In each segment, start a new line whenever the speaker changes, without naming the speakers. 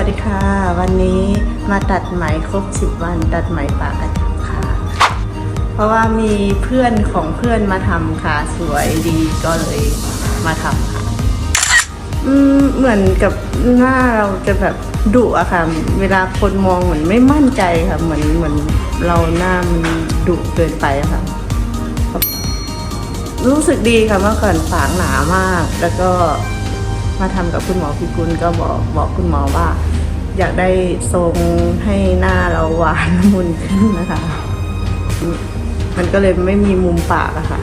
วัสดีค่ะ วันนี้มาตัดไหมครบ 10 วัน ตัดไหมปากกระจับค่ะ เพราะว่ามีเพื่อนของเพื่อนมาทำค่ะ สวยดีก็เลยมาทำค่ะอืมเหมือนกับหน้าเราจะแบบดุอะค่ะ เวลาคนมองเหมือนไม่มั่นใจค่ะ เหมือนเหมือนเราหน้ามันดุเกินไปอะค่ะ รู้สึกดีค่ะเมื่อก่อนปากหนามากแล้วก็ มาทำกับคุณหมอพิกุลก็บอกบอกคุณหมอว่า อยากได้ทรงให้หน้าเราหวานมุนขึ้นนะคะ มันก็เลยไม่มีมุมปากอะค่ะ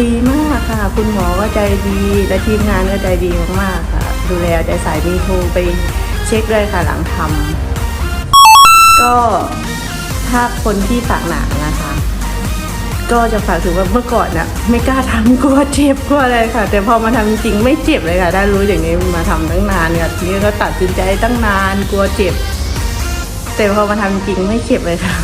ดีมากค่ะ คุณหมอก็ใจดีและทีมงานก็ใจดีมากๆค่ะ ดูแลใจใสมีโทรไปเช็คเลยค่ะหลังทำก็ถ้าคนที่ปากหนานะคะ ก็จะฝากถึงว่าเมื่อก่อนน่ะไม่กล้าทำกลัวเจ็บกลัวอะไรค่ะ แต่พอมาทำจริงไม่เจ็บเลยค่ะได้รู้อย่างนี้มาทำตั้งนานค่ะทีนี้ก็ตัดสินใจตั้งนานกลัวเจ็บ แต่พอมาทำจริงไม่เจ็บเลยค่ะ